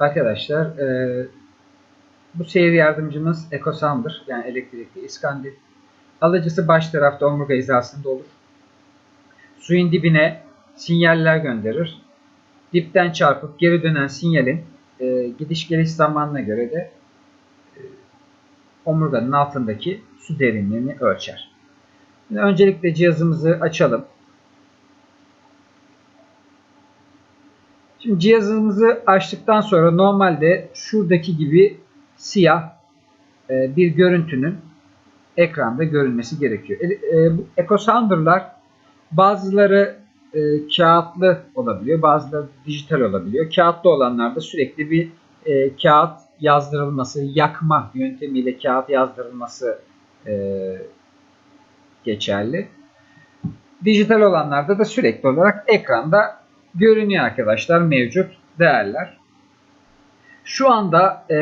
Arkadaşlar e, bu seyir yardımcımız EcoSounder yani elektrikli iskandil. Alıcısı baş tarafta omurga hizasında olur. Suyun dibine sinyaller gönderir. Dipten çarpıp geri dönen sinyalin e, gidiş geliş zamanına göre de e, omurganın altındaki su derinliğini ölçer. Şimdi öncelikle cihazımızı açalım. Şimdi cihazımızı açtıktan sonra normalde şuradaki gibi siyah e, bir görüntünün ekranda görünmesi gerekiyor. E, e, EcoSounder'lar bazıları e, kağıtlı olabiliyor, bazıları dijital olabiliyor. Kağıtlı olanlarda sürekli bir kağıt yazdırılması, yakma yöntemiyle kağıt yazdırılması geçerli. Dijital olanlarda da sürekli olarak ekranda görünüyor arkadaşlar mevcut değerler. Şu anda e,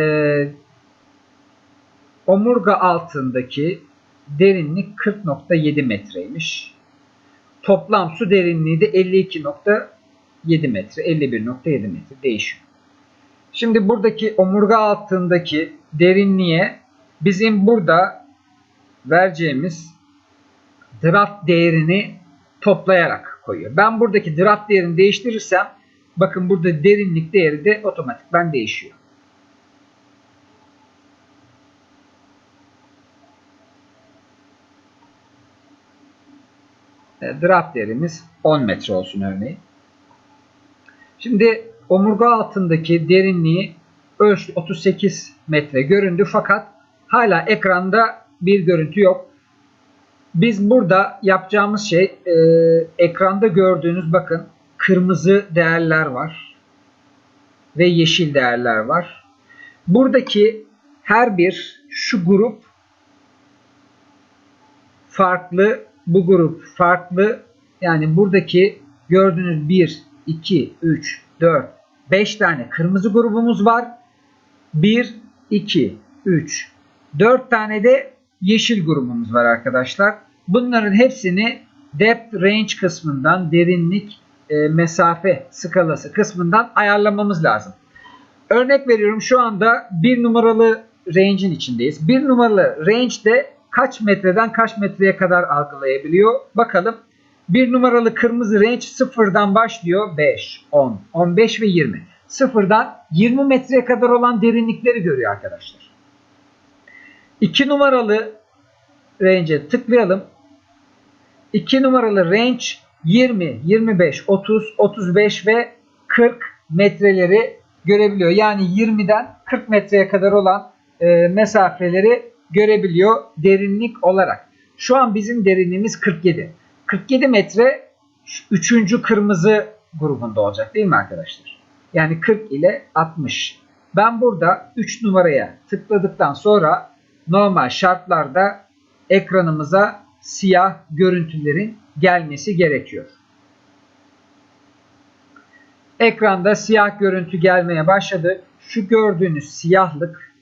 omurga altındaki derinlik 40.7 metreymiş. Toplam su derinliği de 52.7 metre, 51.7 metre değişiyor. Şimdi buradaki omurga altındaki derinliğe bizim burada vereceğimiz draft değerini toplayarak koyuyor. Ben buradaki draft değerini değiştirirsem bakın burada derinlik değeri de otomatikman değişiyor. E, draft değerimiz 10 metre olsun örneğin. Şimdi omurga altındaki derinliği ölçtü 38 metre göründü fakat hala ekranda bir görüntü yok. Biz burada yapacağımız şey e, ekranda gördüğünüz bakın kırmızı değerler var ve yeşil değerler var. Buradaki her bir şu grup farklı, bu grup farklı. Yani buradaki gördüğünüz 1, 2, 3, 4, 5 tane kırmızı grubumuz var. 1, 2, 3, 4 tane de yeşil grubumuz var arkadaşlar. Bunların hepsini depth range kısmından derinlik e, mesafe skalası kısmından ayarlamamız lazım. Örnek veriyorum şu anda bir numaralı range'in içindeyiz. Bir numaralı range'de kaç metreden kaç metreye kadar algılayabiliyor? Bakalım. Bir numaralı kırmızı range sıfırdan başlıyor. 5, 10, 15 ve 20. Sıfırdan 20 metreye kadar olan derinlikleri görüyor arkadaşlar. 2 numaralı range'e tıklayalım. 2 numaralı range 20, 25, 30, 35 ve 40 metreleri görebiliyor. Yani 20'den 40 metreye kadar olan e, mesafeleri görebiliyor derinlik olarak. Şu an bizim derinliğimiz 47. 47 metre 3. kırmızı grubunda olacak değil mi arkadaşlar? Yani 40 ile 60. Ben burada 3 numaraya tıkladıktan sonra normal şartlarda ekranımıza siyah görüntülerin gelmesi gerekiyor. Ekranda siyah görüntü gelmeye başladı. Şu gördüğünüz siyahlık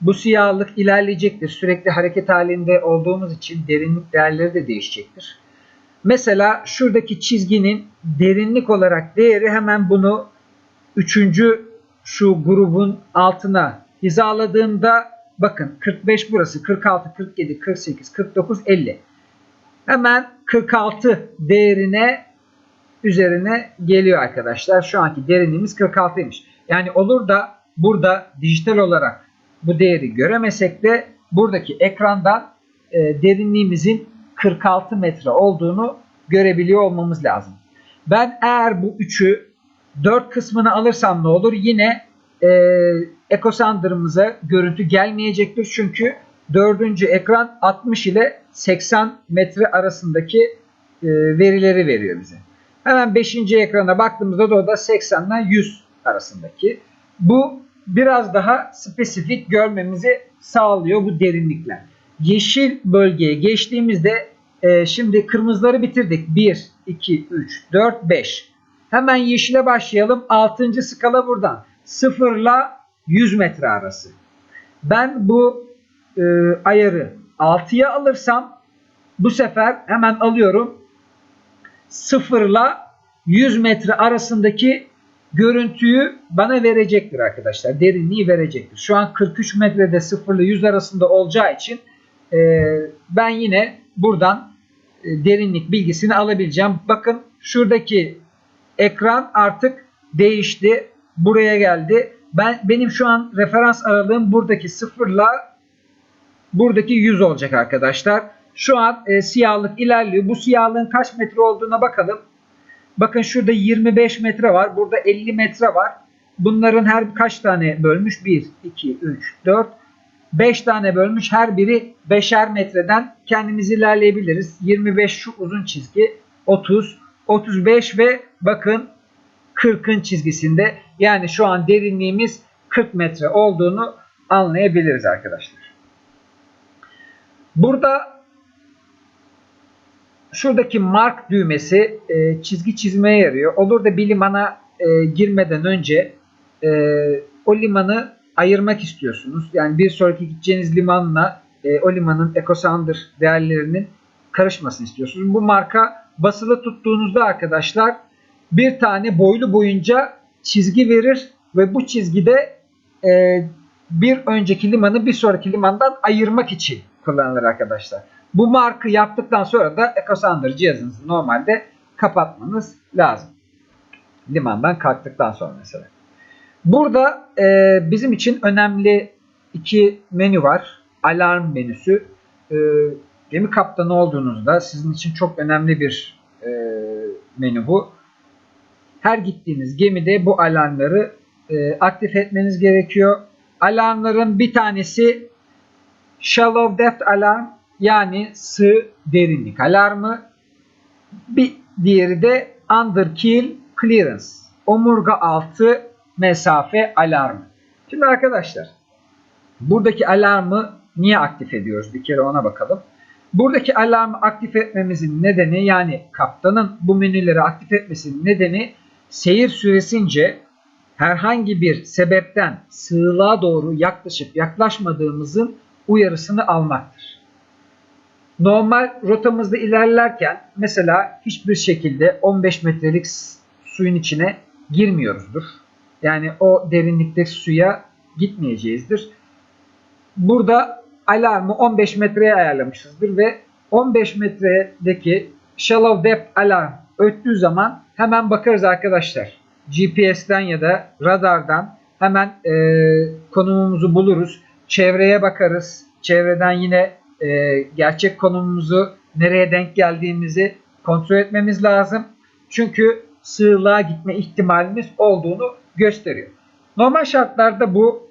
bu siyahlık ilerleyecektir. Sürekli hareket halinde olduğumuz için derinlik değerleri de değişecektir. Mesela şuradaki çizginin derinlik olarak değeri hemen bunu üçüncü şu grubun altına hizaladığımda bakın 45 burası 46, 47, 48, 49, 50. Hemen 46 değerine üzerine geliyor arkadaşlar. Şu anki derinliğimiz 46'ymış. Yani olur da burada dijital olarak bu değeri göremesek de buradaki ekrandan e, derinliğimizin 46 metre olduğunu görebiliyor olmamız lazım. Ben eğer bu üçü 4 kısmını alırsam ne olur? Yine e, EcoSounder'ımıza görüntü gelmeyecektir. Çünkü dördüncü ekran 60 ile 80 metre arasındaki e, verileri veriyor bize. Hemen 5. ekrana baktığımızda da o da 80 ile 100 arasındaki. Bu biraz daha spesifik görmemizi sağlıyor bu derinlikler. Yeşil bölgeye geçtiğimizde e, şimdi kırmızıları bitirdik. 1, 2, 3, 4, 5. Hemen yeşile başlayalım. 6. skala buradan. 0 ile 100 metre arası. Ben bu e, ayarı 6'ya alırsam bu sefer hemen alıyorum 0 ile 100 metre arasındaki görüntüyü bana verecektir arkadaşlar. Derinliği verecektir. Şu an 43 metrede 0 ile 100 arasında olacağı için e, ben yine buradan e, derinlik bilgisini alabileceğim. Bakın şuradaki ekran artık değişti. Buraya geldi. Ben benim şu an referans aralığım buradaki 0 ile buradaki 100 olacak arkadaşlar. Şu an e, siyahlık ilerliyor. Bu siyahlığın kaç metre olduğuna bakalım. Bakın şurada 25 metre var. Burada 50 metre var. Bunların her kaç tane bölmüş? 1, 2, 3, 4, 5 tane bölmüş. Her biri 5'er metreden kendimiz ilerleyebiliriz. 25 şu uzun çizgi. 30, 35 ve bakın 40'ın çizgisinde. Yani şu an derinliğimiz 40 metre olduğunu anlayabiliriz arkadaşlar. Burada şuradaki mark düğmesi e, çizgi çizmeye yarıyor. Olur da bir limana e, girmeden önce e, o limanı ayırmak istiyorsunuz. Yani bir sonraki gideceğiniz limanla e, o limanın EcoSounder değerlerinin karışmasını istiyorsunuz. Bu marka basılı tuttuğunuzda arkadaşlar bir tane boylu boyunca çizgi verir ve bu çizgide e, bir önceki limanı bir sonraki limandan ayırmak için kullanılır arkadaşlar. Bu markı yaptıktan sonra da EcoSounder cihazınızı normalde kapatmanız lazım. Limandan kalktıktan sonra mesela. Burada e, bizim için önemli iki menü var. Alarm menüsü. E, gemi kaptanı olduğunuzda sizin için çok önemli bir e, menü bu. Her gittiğiniz gemide bu alarmları e, aktif etmeniz gerekiyor. Alarmların bir tanesi Shallow Depth Alarm yani sığ derinlik alarmı. Bir diğeri de Under Keel Clearance omurga altı mesafe alarmı. Şimdi arkadaşlar buradaki alarmı niye aktif ediyoruz? Bir kere ona bakalım. Buradaki alarmı aktif etmemizin nedeni yani kaptanın bu menüleri aktif etmesinin nedeni seyir süresince herhangi bir sebepten sığlığa doğru yaklaşıp yaklaşmadığımızın uyarısını almaktır. Normal rotamızda ilerlerken mesela hiçbir şekilde 15 metrelik suyun içine girmiyoruzdur. Yani o derinlikteki suya gitmeyeceğizdir. Burada alarmı 15 metreye ayarlamışızdır ve 15 metredeki shallow depth alarm öttüğü zaman hemen bakarız arkadaşlar. GPS'ten ya da radardan hemen e, konumumuzu buluruz. Çevreye bakarız. Çevreden yine e, gerçek konumumuzu nereye denk geldiğimizi kontrol etmemiz lazım. Çünkü sığlığa gitme ihtimalimiz olduğunu gösteriyor. Normal şartlarda bu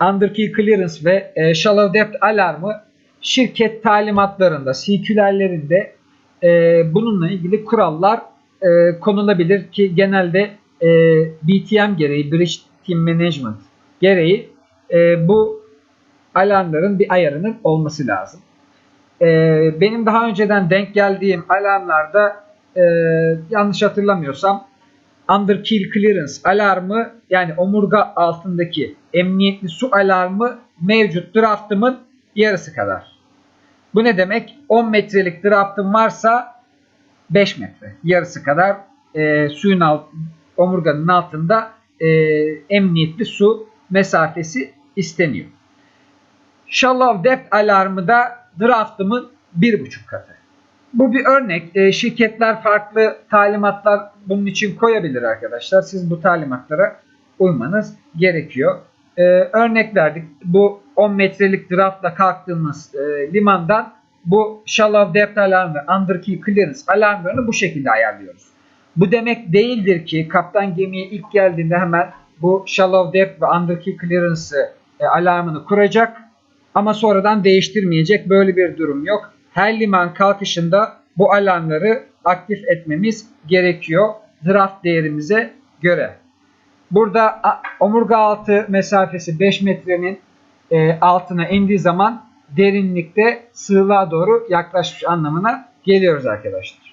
Underkey Clearance ve e, Shallow Depth alarmı şirket talimatlarında, sikülerlerinde e, bununla ilgili kurallar e, konulabilir ki genelde e, BTM gereği, Bridge Team Management gereği e, bu alarmların bir ayarının olması lazım. E, benim daha önceden denk geldiğim alarmlarda e, yanlış hatırlamıyorsam Under Keel Clearance alarmı yani omurga altındaki emniyetli su alarmı mevcut draftımın yarısı kadar. Bu ne demek? 10 metrelik draftım varsa 5 metre yarısı kadar e, suyun alt, omurganın altında e, emniyetli su mesafesi isteniyor. Shallow depth alarmı da draftımın 1,5 katı. Bu bir örnek. E, şirketler farklı talimatlar bunun için koyabilir arkadaşlar. Siz bu talimatlara uymanız gerekiyor. E, örnek verdik. Bu 10 metrelik draftla kalktığımız e, limandan bu shallow depth alarm ve underkey clearance alarmlarını bu şekilde ayarlıyoruz. Bu demek değildir ki kaptan gemiye ilk geldiğinde hemen bu shallow depth ve underkey clearance e, alarmını kuracak ama sonradan değiştirmeyecek. Böyle bir durum yok. Her liman kalkışında bu alarmları aktif etmemiz gerekiyor draft değerimize göre. Burada omurga altı mesafesi 5 metrenin e, altına indiği zaman derinlikte sığlığa doğru yaklaşmış anlamına geliyoruz arkadaşlar.